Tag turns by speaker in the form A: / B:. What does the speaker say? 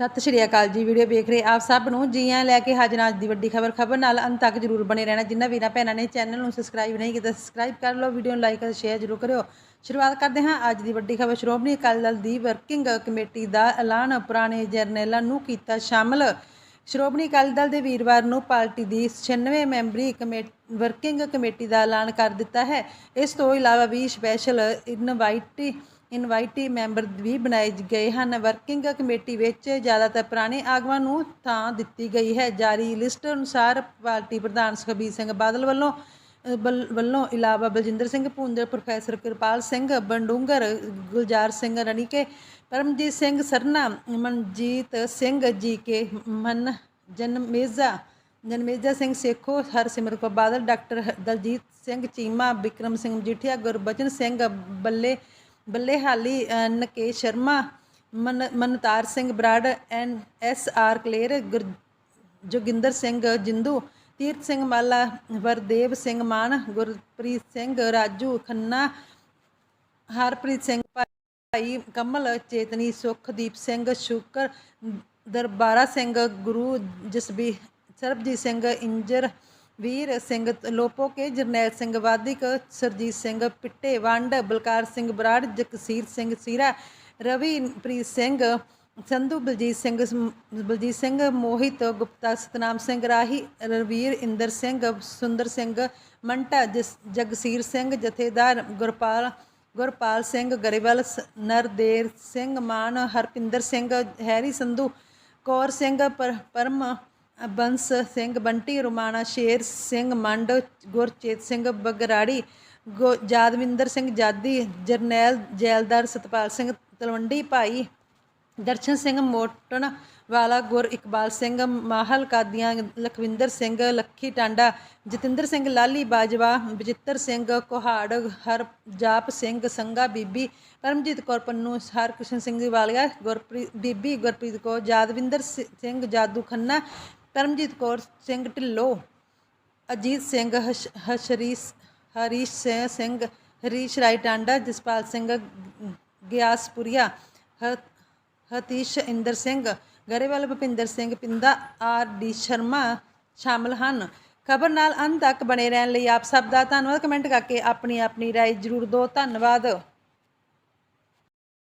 A: ਸਤਿ ਸ਼੍ਰੀ ਅਕਾਲ ਜੀ, ਵੀਡੀਓ ਵੇਖ ਰਹੇ ਆਪ ਸਭ ਨੂੰ। ਜੀ ਆਇਆਂ ਲੈ ਕੇ ਹਾਜ਼ਰ ਅੱਜ ਦੀ ਵੱਡੀ ਖਬਰ। ਖਬਰ ਨਾਲ ਅੰਤ ਤੱਕ ਜਰੂਰ ਬਣੇ ਰਹਿਣਾ। ਜਿਨ੍ਹਾਂ ਵੀਰਾਂ ਭੈਣਾਂ ਨੇ ਚੈਨਲ ਨੂੰ ਸਬਸਕ੍ਰਾਈਬ ਨਹੀਂ ਕੀਤਾ ਸਬਸਕ੍ਰਾਈਬ ਕਰ ਲਓ, ਵੀਡੀਓ ਨੂੰ ਲਾਈਕ ਅਤੇ ਸ਼ੇਅਰ ਜਰੂਰ ਕਰਿਓ। ਸ਼ੁਰੂਆਤ ਕਰਦੇ ਹਾਂ ਅੱਜ ਦੀ ਵੱਡੀ ਖਬਰ। ਸ਼੍ਰੋਮਣੀ ਅਕਾਲੀ ਦਲ ਦੀ ਵਰਕਿੰਗ ਕਮੇਟੀ ਦਾ ਐਲਾਨ ਪੁਰਾਣੇ ਜਰਨੈਲਾਂ ਨੂੰ ਕੀਤਾ ਸ਼ਾਮਲ। ਸ਼੍ਰੋਮਣੀ ਅਕਾਲੀ ਦਲ ਦੇ ਵੀਰਵਾਰ ਨੂੰ ਪਾਰਟੀ ਦੀ 96 ਮੈਂਬਰੀ ਕਮੇ ਵਰਕਿੰਗ ਕਮੇਟੀ ਦਾ ਐਲਾਨ ਕਰ ਦਿੱਤਾ ਹੈ। ਇਸ ਤੋਂ ਇਲਾਵਾ ਵੀ ਸਪੈਸ਼ਲ ਇਨਵਾਈਟੀ ਇਨਵਾਈਟੀ ਮੈਂਬਰ ਵੀ ਬਣਾਏ ਗਏ ਹਨ। ਵਰਕਿੰਗ ਕਮੇਟੀ ਵਿੱਚ ਜ਼ਿਆਦਾਤਰ ਪੁਰਾਣੇ ਆਗੂਆਂ ਨੂੰ ਥਾਂ ਦਿੱਤੀ ਗਈ ਹੈ। ਜਾਰੀ ਲਿਸਟ ਅਨੁਸਾਰ ਪਾਰਟੀ ਪ੍ਰਧਾਨ ਸੁਖਬੀਰ ਸਿੰਘ ਬਾਦਲ ਵੱਲੋਂ ਬਲ ਵੱਲੋਂ ਇਲਾਵਾ Baljinder Singh Bhundar professor Kirpal Singh Bandungar Gulzar Singh Ranike, Paramjit Singh Sarna, Manjit Singh G K ਮਨ ਜਨਮੇਜ਼ਾ, ਜਨਮੇਜਾ ਸਿੰਘ ਸੇਖੋ, ਹਰਸਿਮਰਤ ਕੌਰ ਬਾਦਲ, ਡਾਕਟਰ ਹ- ਦਲਜੀਤ ਸਿੰਘ ਚੀਮਾ ਵਿਕਰਮ ਸਿੰਘ ਮਜੀਠੀਆ, ਗੁਰਬਚਨ ਸਿੰਘ ਬੱਲੇ ਬੱਲੇ ਹਾਲੀ ਨਕੇਸ਼ ਸ਼ਰਮਾ, ਮਨ, Mantar Singh Brar, N S R Kaler, ਗੁਰ, ਜੋਗਿੰਦਰ ਸਿੰਘ ਜਿੰਦੂ ਤੀਰਥ ਸਿੰਘ ਮਾਲਾ, ਵਰਦੇਵ ਸਿੰਘ ਮਾਨ, ਗੁਰਪ੍ਰੀਤ ਸਿੰਘ, ਰਾਜੂ ਖੰਨਾ, ਹਰਪ੍ਰੀਤ ਸਿੰਘ, ਭਾਈ ਕਮਲ, ਚੇਤਨੀ ਸੁਖਦੀਪ ਸਿੰਘ, ਸ਼ੁਕਰ, ਦਰਬਾਰਾ ਸਿੰਘ, ਗੁਰੂ ਜਸਬੀ, ਸਰਬਜੀਤ ਸਿੰਘ, ਇੰਜਰ, ਵੀਰ ਸਿੰਘ ਲੋਪੋਕੇ ਜਰਨੈਲ ਸਿੰਘ ਵਾਦਿਕ ਸਰਜੀਤ ਸਿੰਘ, ਪਿੱਟੇ ਵੰਡ, ਬਲਕਾਰ ਸਿੰਘ ਬਰਾੜ, ਜਗਸੀਰ ਸਿੰਘ ਸੀਰਾ, ਰਵੀ ਪ੍ਰੀਤ ਸਿੰਘ ਸੰਧੂ ਬਲਜੀਤ ਸਿੰਘ ਸਮ- ਬਲਜੀਤ ਸਿੰਘ, ਮੋਹਿਤ ਗੁਪਤਾ, ਸਤਨਾਮ ਸਿੰਘ ਰਾਹੀ, ਰਣਵੀਰ ਇੰਦਰ ਸਿੰਘ, ਸੁੰਦਰ ਸਿੰਘ, ਮੰਟਾ ਜਸ- ਜਗਸੀਰ ਸਿੰਘ, ਜਥੇਦਾਰ ਗੁਰਪਾਲ ਗੁਰਪਾਲ ਸਿੰਘ ਗਰੇਵਾਲ, ਸ- ਨਰਦੇਵ ਸਿੰਘ ਮਾਨ, ਹਰਪਿੰਦਰ ਸਿੰਘ, ਹੈਰੀ ਸੰਧੂ, ਕੌਰ ਸਿੰਘ, ਪਰ- ਪਰਮ ਬੰਸ ਸਿੰਘ, ਬੰਟੀ, ਰੁਮਾਣਾ ਸ਼ੇਰ ਸਿੰਘ, ਮੰਡ, ਗੁਰਚੇਤ ਸਿੰਘ, ਬਗਰਾੜੀ, ਗੋ- ਜਾਦਵਿੰਦਰ ਸਿੰਘ ਜਾਦੀ, ਜਰਨੈਲ, ਜੈਲਦਾਰ ਸਤਪਾਲ ਸਿੰਘ ਤਲਵੰਡੀ ਭਾਈ ਦਰਸ਼ਨ ਸਿੰਘ ਮੋਟਣ ਵਾਲਾ ਗੁਰ ਇਕਬਾਲ ਸਿੰਘ, ਮਾਹਲ ਕਾਦੀਆਂ ਲਖਵਿੰਦਰ ਸਿੰਘ, ਲੱਖੀ ਟਾਂਡਾ, ਜਤਿੰਦਰ ਸਿੰਘ, ਲਾਲੀ ਬਾਜਵਾ, ਬਜਿੱਤਰ ਸਿੰਘ, ਕੋਹਾੜ, ਹਰਜਾਪ ਸਿੰਘ ਸੰਗਾ ਬੀਬੀ, ਪਰਮਜੀਤ ਕੌਰ ਪੰਨੂ, ਹਰਕ੍ਰਿਸ਼ਨ ਸਿੰਘ ਦੀ ਗੁਰਪ੍ਰੀਤ, ਬੀਬੀ ਗੁਰਪ੍ਰੀਤ ਕੌਰ, ਜਾਦਵਿੰਦਰ ਸਿ- ਸਿੰਘ, ਜਾਦੂ ਖੰਨਾ, ਪਰਮਜੀਤ ਕੌਰ ਸਿੰਘ ਢਿੱਲੋਂ, ਅਜੀਤ ਸਿੰਘ, ਹਸ਼- ਹਸ਼ਰੀਸ, ਹਰੀਸ਼ ਸਿੰਘ, ਹਰੀਸ਼ ਰਾਏ ਟਾਂਡਾ, ਜਸਪਾਲ ਸਿੰਘ ਗਿਆਸਪੁਰੀਆ ਹ- ਹਤੀਸ਼ ਇੰਦਰ ਸਿੰਘ, ਗਰੇਵਾਲ ਭੁਪਿੰਦਰ ਸਿੰਘ, ਪਿੰਦਾ ਆਰ ਡੀ ਸ਼ਰਮਾ ਸ਼ਾਮਲ ਹਨ। ਖਬਰ ਨਾਲ ਅੰਤ ਤੱਕ ਬਣੇ ਰਹਿਣ ਲਈ ਆਪ ਸਭ ਦਾ ਧੰਨਵਾਦ। ਕਮੈਂਟ ਕਰਕੇ ਆਪਣੀ ਆਪਣੀ ਰਾਏ ਜ਼ਰੂਰ ਦਿਓ। ਧੰਨਵਾਦ।